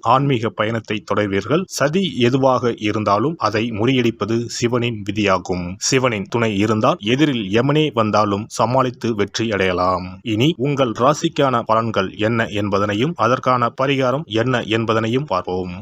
ஆன்மீக பயணத்தை தொடர்வீர்கள். சதி எதுவாக இருந்தாலும் அதை முறியடிப்பது சிவனின் விதியாகும். சிவனின் துணை இருந்தால் எதிரில் எமனே வந்தாலும் சமாளித்து வெற்றி அடையலாம். இனி உங்கள் ராசிக்கான பலன்கள் என்ன என்பதனையும் அதற்கான பரிகாரம் என்ன என்பதனையும் பார்ப்போம்.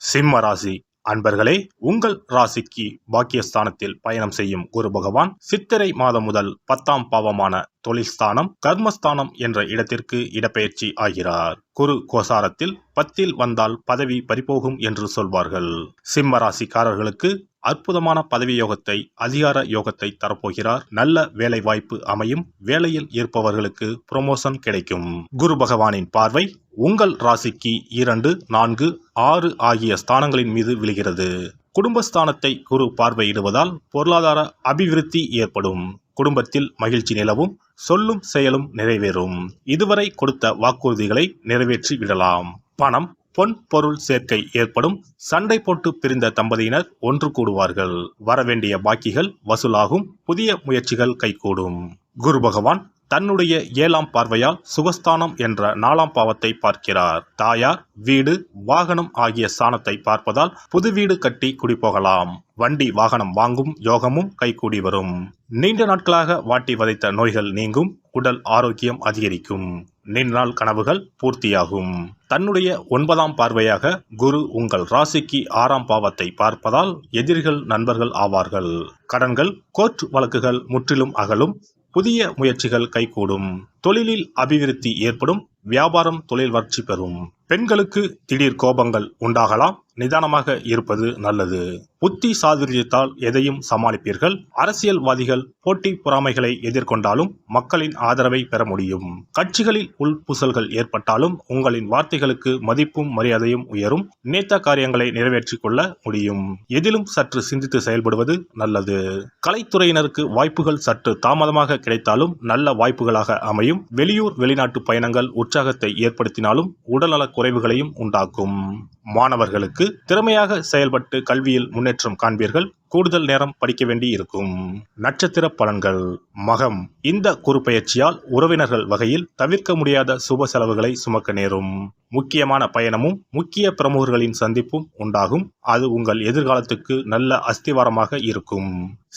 சிம்ம ராசி அன்பர்களே உங்கள் ராசிக்கு பாக்கியஸ்தானத்தில் பயணம் செய்யும் குரு பகவான் சித்திரை மாதம் முதல் பத்தாம் பாவமான தொழில்ஸ்தானம் கர்மஸ்தானம் என்ற இடத்திற்கு இடப்பெயர்ச்சி ஆகிறார். குரு கோசாரத்தில் பத்தில் வந்தால் பதவி பறிபோகும் என்று சொல்வார்கள். சிம்ம ராசிக்காரர்களுக்கு அற்புதமான பதவி யோகத்தை அதிகார யோகத்தை தரப்போகிறார். நல்ல வேலை வாய்ப்பு அமையும். வேலையில் இருப்பவர்களுக்கு புரமோஷன் கிடைக்கும். குரு பகவானின் பார்வை உங்கள் ராசிக்கு இரண்டு நான்கு ஆறு ஆகிய ஸ்தானங்களின் மீது விழுகிறது. குடும்பஸ்தானத்தை குரு பார்வையிடுவதால் பொருளாதார அபிவிருத்தி ஏற்படும். குடும்பத்தில் மகிழ்ச்சி நிலவும் சொல்லும் செயலும் நிறைவேறும். இதுவரை கொடுத்த வாக்குறுதிகளை நிறைவேற்றி விடலாம். பணம் பொன் பொருள் சேர்க்கை ஏற்படும். சண்டை போட்டு பிரிந்த தம்பதியினர் ஒன்று கூடுவார்கள். வரவேண்டிய பாக்கிகள் வசூலாகும். புதிய முயற்சிகள் கைகூடும். குரு பகவான் தன்னுடைய ஏழாம் பார்வையால் சுகஸ்தானம் என்ற நாலாம் பாவத்தை பார்க்கிறார். தாயார் வீடு வாகனம் ஆகிய சாணத்தை பார்ப்பதால் புது வீடு கட்டி குடிபோகலாம் வண்டி வாகனம் வாங்கும் யோகமும் கைகூடி வரும். நீண்ட நாட்களாக வாட்டி வதைத்த நோய்கள் நீங்கும் உடல் ஆரோக்கியம் அதிகரிக்கும். நீண்ட நாள் கனவுகள் பூர்த்தியாகும். தன்னுடைய ஒன்பதாம் பார்வையாக குரு உங்கள் ராசிக்கு ஆறாம் பாவத்தை பார்ப்பதால் எதிரிகள் நண்பர்கள் ஆவார்கள். கடன்கள் கோர்ட் வழக்குகள் முற்றிலும் அகலும் புதிய முயற்சிகள் கைகூடும். தொழிலில் அபிவிருத்தி ஏற்படும். வியாபாரம் தொழில் வளர்ச்சி பெறும். பெண்களுக்கு திடீர் கோபங்கள் உண்டாகலாம். நிதானமாக இருப்பது நல்லது. புத்தி சாதுரியத்தால் எதையும் சமாளிப்பீர்கள். அரசியல்வாதிகள் போட்டி பொறாமைகளை எதிர்கொண்டாலும் மக்களின் ஆதரவை பெற முடியும். கட்சிகளில் உள்பூசல்கள் ஏற்பட்டாலும் உங்களின் வார்த்தைகளுக்கு மதிப்பும் மரியாதையும் உயரும். நேத்த காரியங்களை நிறைவேற்றிக் கொள்ள முடியும். எதிலும் சற்று சிந்தித்து செயல்படுவது நல்லது. கலைத்துறையினருக்கு வாய்ப்புகள் சற்று தாமதமாக கிடைத்தாலும் நல்ல வாய்ப்புகளாக அமையும். வெளியூர் வெளிநாட்டு பயணங்கள் உற்சாகத்தை ஏற்படுத்தினாலும் உடல்நலக் குறைவுகளையும் உண்டாக்கும். மாணவர்களுக்கு திறமையாக செயல்பட்டு கல்வியில் முன்னேற்றம் காண்பீர்கள். கூடுதல் நேரம் படிக்க வேண்டி இருக்கும் நட்சத்திர பலன்கள். மகம். இந்த குறுப்பெயர்ச்சியால் உறவினர்கள் வகையில் தவிர்க்க முடியாத சுப செலவுகளை சுமக்க நேரும். முக்கியமான பயணமும் முக்கிய பிரமுகர்களின் சந்திப்பும் உண்டாகும். அது உங்கள் எதிர்காலத்துக்கு நல்ல அஸ்திவாரமாக இருக்கும்.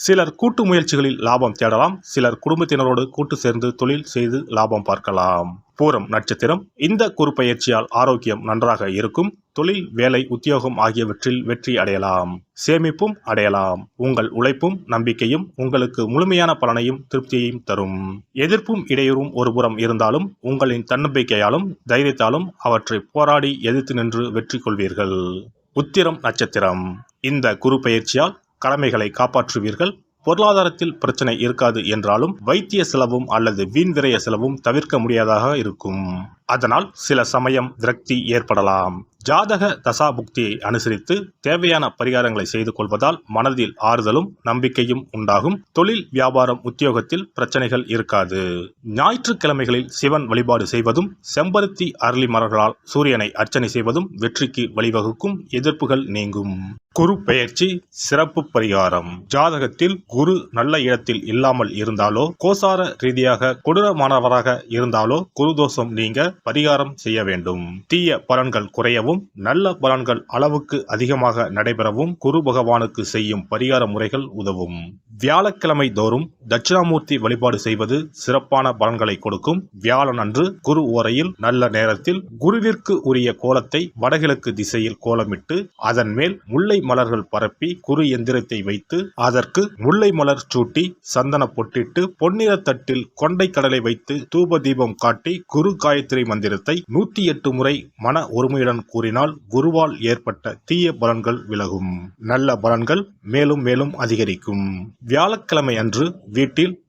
சிலர் கூட்டு முயற்சிகளில் லாபம் தேடலாம். சிலர் குடும்பத்தினரோடு கூட்டு சேர்ந்து தொழில் செய்து லாபம் பார்க்கலாம். பூரம் நட்சத்திரம் இந்த குறுப்பெயர்ச்சியால் ஆரோக்கியம் நன்றாக இருக்கும். தொழில் வேலை உத்தியோகம் ஆகியவற்றில் வெற்றி அடையலாம். சேமிப்பும் அடையலாம். உங்கள் உழைப்பும் நம்பிக்கையும் உங்களுக்கு முழுமையான பலனையும் திருப்தியையும் தரும். எதிர்ப்பும் இடையூறும் ஒருபுறம் இருந்தாலும் உங்களின் தன்னம்பிக்கையாலும் தைரியத்தாலும் அவற்றை போராடி எதிர்த்து நின்று வெற்றி கொள்வீர்கள். உத்திரம் நட்சத்திரம். இந்த குரு பயிற்சியால் கடமைகளை காப்பாற்றுவீர்கள். பொருளாதாரத்தில் பிரச்சனை இருக்காது என்றாலும் வைத்திய செலவும் அல்லது வீண் விரய செலவும் தவிர்க்க முடியாதாக இருக்கும். அதனால் சில சமயம் விரக்தி ஏற்படலாம். ஜாதக தசாபுக்தியை அனுசரித்து தேவையான பரிகாரங்களை செய்து கொள்வதால் மனதில் ஆறுதலும் நம்பிக்கையும் உண்டாகும். தொழில் வியாபாரம் உத்தியோகத்தில் பிரச்சனைகள் இருக்காது. ஞாயிற்றுக்கிழமைகளில் சிவன் வழிபாடு செய்வதும் செம்பருத்தி அரளி மலர்களால் சூரியனை அர்ச்சனை செய்வதும் வெற்றிக்கு வழிவகுக்கும் எதிர்ப்புகள் நீங்கும். குரு பெயர்ச்சி சிறப்பு பரிகாரம். ஜாதகத்தில் குரு நல்ல இடத்தில் இல்லாமல் இருந்தாலோ கோசார ரீதியாக கொடூரமானவராக இருந்தாலோ குரு தோஷம் நீங்க பரிகாரம் செய்ய வேண்டும். தீய பலன்கள் குறையவும் நல்ல பலன்கள் அளவுக்கு அதிகமாக நடைபெறவும் குரு பகவானுக்கு செய்யும் பரிகார முறைகள் உதவும். வியாழக்கிழமை தோறும் தட்சிணாமூர்த்தி வழிபாடு செய்வது சிறப்பான பலன்களை கொடுக்கும். வியாழன் அன்று குரு ஓரையில் நல்ல நேரத்தில் குருவிற்கு உரிய கோலத்தை வடகிழக்கு திசையில் கோலமிட்டு அதன் மேல் முல்லை மலர்கள் பரப்பி குரு எந்திரத்தை வைத்து அதற்கு முல்லை மலர் சூட்டி சந்தன பொட்டிட்டு பொன்னிற தட்டில் கொண்டை கடலை வைத்து தூப தீபம் காட்டி குரு காயத்ரி மந்திரத்தை நூத்தி எட்டு முறை மன ஒருமையுடன் கூறினால் குருவால் ஏற்பட்ட தீய பலன்கள் விலகும். நல்ல பலன்கள் மேலும் மேலும் அதிகரிக்கும். வியாழக்கிழமை அன்று வீட்டில்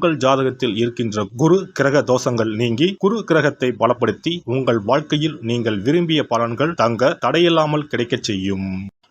உங்கள் ஜாதகத்தில் இருக்கின்ற குரு கிரக தோஷங்கள் நீங்கி குரு கிரகத்தை பலப்படுத்தி உங்கள் வாழ்க்கையில் நீங்கள் விரும்பிய பலன்கள் தங்க தடையில்லாமல் கிடைக்கச் செய்யும்.